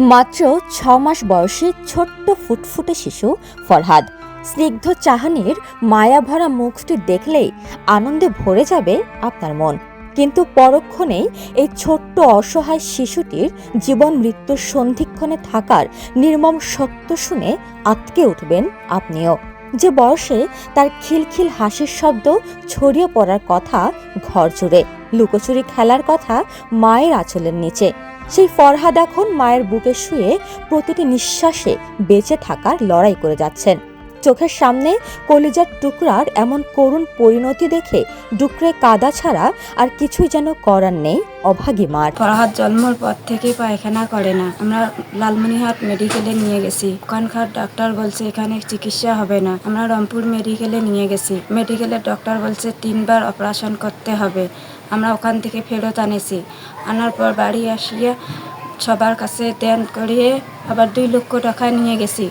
মাত্র ছ মাস বয়সী ছোট্ট ফুটফুটে শিশু ফরহাদ। স্নিগ্ধ চাহনির মায়াভরা মুখটি দেখলেই আনন্দে ভরে যাবে আপনার মন। কিন্তু পরক্ষণেই এই ছোট্ট অসহায় শিশুটির জীবন মৃত্যুর সন্ধিক্ষণে থাকার নির্মম সত্য শুনে আটকে উঠবেন আপনিও। যে বয়সে তার খিলখিল হাসির শব্দ ছড়িয়ে পড়ার কথা ঘর জুড়ে লুকোচুরি খেলার কথা মায়ের আঁচলের নিচে। সেই ফরহাদ এখন মায়ের বুকে শুয়ে প্রতিটি নিঃশ্বাসে বেঁচে থাকার লড়াই করে যাচ্ছেন। চোখের সামনে কলিজার টুকরার এমন করুণ পরিণতি দেখে ডুকরে কাদা ছাড়া আর কিছুই যেন করার নেই, অভাগী মার। ফরহাদ জন্মর পর থেকে পায়খানা করে না। আমরা লালমনিহাট মেডিকেলে নিয়ে গেছি। ওখানকার ডাক্তার বলছে এখানে চিকিৎসা হবে না। আমরা রংপুর মেডিকেলে নিয়ে গেছি। মেডিকেলের ডক্টর বলছে তিনবার অপারেশন করতে হবে। আমরা ওখান থেকে ফেরত আনেছি। আনার পর বাড়ি আসিয়া সবার কাছে দেন করিয়ে আবার দুই লক্ষ টাকা নিয়ে গেছি।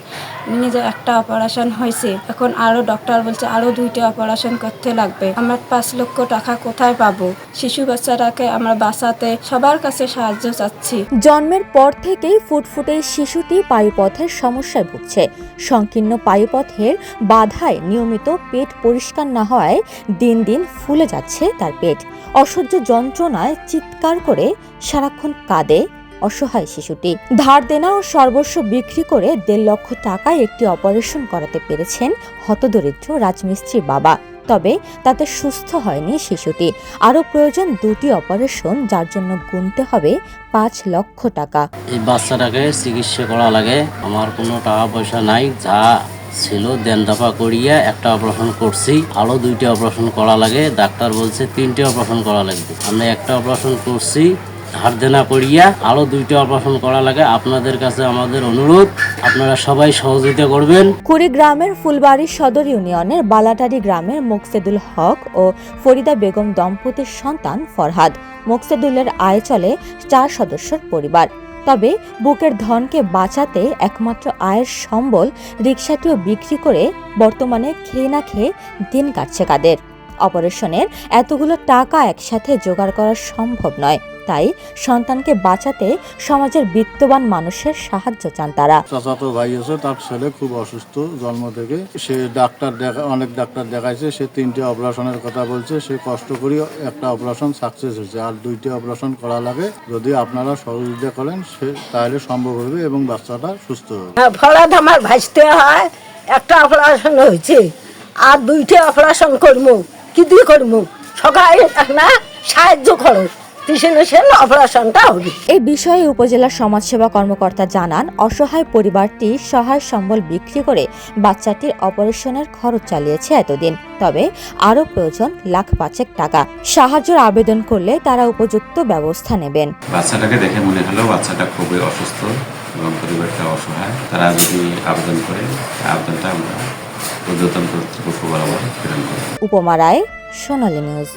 নিয়ে যে একটা অপারেশন হয়েছে। এখন আরও ডক্টর বলছে আরও দুইটা অপারেশন করতে লাগবে। আমরা পাঁচ লক্ষ টাকা কোথায় পাবো? শিশু বাচ্চাটাকে আমরা বাঁচাতে সবার কাছে সাহায্য চাচ্ছি। জন্মের পর থেকেই ফুটফুটে শিশুটি পায়ুপথের সমস্যায় ভুগছে। সংকীর্ণ পায়ুপথের বাধায় নিয়মিত পেট পরিষ্কার না হওয়ায় দিন দিন ফুলে যাচ্ছে তার পেট। অসহ্য যন্ত্রণায় চিৎকার করে সারাক্ষণ কাঁদে অসহায় শিশুটি। ধার দেনা ও সর্বস্ব বিক্রি করে দেড় লক্ষ টাকায় একটি অপারেশন করাতে পেরেছেন হতদরিদ্র রাজমিস্ত্রির বাবা। তবে তাতে সুস্থ হয়নি শিশুটি। আরও প্রয়োজন দুটি অপারেশন, যার জন্য গুনতে হবে পাঁচ লক্ষ টাকা। এই বাচ্চাটাকে চিকিৎসা করা লাগে। আমার কোনো টাকা পয়সা নাই, যা ছিল দেন দফা করিয়া একটা অপারেশন করছি। আরও দুইটা অপারেশন করা লাগে। ডাক্তার বলছে তিনটে অপারেশন করা লাগবে। আমি একটা অপারেশন করছি ধার দেনা করিয়া আরও দুইটা অপারেশন করা লাগে। আপনাদের কাছে আমাদের অনুরোধ, আপনারা সবাই সহযোগিতা করবেন। কুড়িগ্রামের ফুলবাড়ি সদর ইউনিয়নের বালাটারি গ্রামের মোকসেদুল হক ও ফরিদা বেগম দম্পতির সন্তান ফরহাদ। মোকসেদুলের আয় চলে চার সদস্যর পরিবার। তবে বুকের ধনকে বাঁচাতে একমাত্র আয়ের সম্বল রিক্সাটিও বিক্রি করে বর্তমানে খেয়ে না খেয়ে দিন কাটছে কাদের। অপারেশনের এতগুলো টাকা একসাথে জোগাড় করা সম্ভব নয়। তাই সন্তানকে বাঁচাতে সমাজের বিত্তবান মানুষের সাহায্য চান তারা। চাচাতো ভাই আছে তার ছেলে খুব অসুস্থ জন্ম থেকে। সে ডাক্তার দেখা অনেক ডাক্তার দেখাইছে সে তিনটে অপারেশনের কথা বলছে। সে কষ্ট করি একটা অপারেশন সাকসেস হয়েছে। আর দুইটি অপারেশন করা লাগে। যদি আপনারা সহযোগিতা করেন সে তাহলে সম্ভব হবে এবং বাচ্চাটা সুস্থ হবে। হ্যাঁ, ফলাদ আমার ভাসতে হয়। একটা অপারেশন হয়েছে। আর দুইটা অপারেশন করব। কি দিয়ে করব? সবাই না সাহায্য করো। তিসেনে অপারেশনটা হবে। এই বিষয়ে উপজেলা সমাজসেবা কর্মকর্তা জানান অসহায় পরিবারটি সহায় সম্বল বিক্রি করে বাচ্চাটির অপারেশনের খরচ চালিয়েছে এতদিন। তবে আরও প্রয়োজন লাখ পাঁচেক টাকা। সাহায্যের আবেদন করলে তারা উপযুক্ত ব্যবস্থা নেবেন। বাচ্চাটাকে দেখে মনে হলো বাচ্চাটা খুবই অসুস্থ এবং পরিবারটা অসহায়। তারা যদি আবেদন করে আবেদনটা আমরা ঊর্ধ্বতন কর্তৃপক্ষ বরাবর প্রেরণ করি উপমারায় সোনালী নিউজ।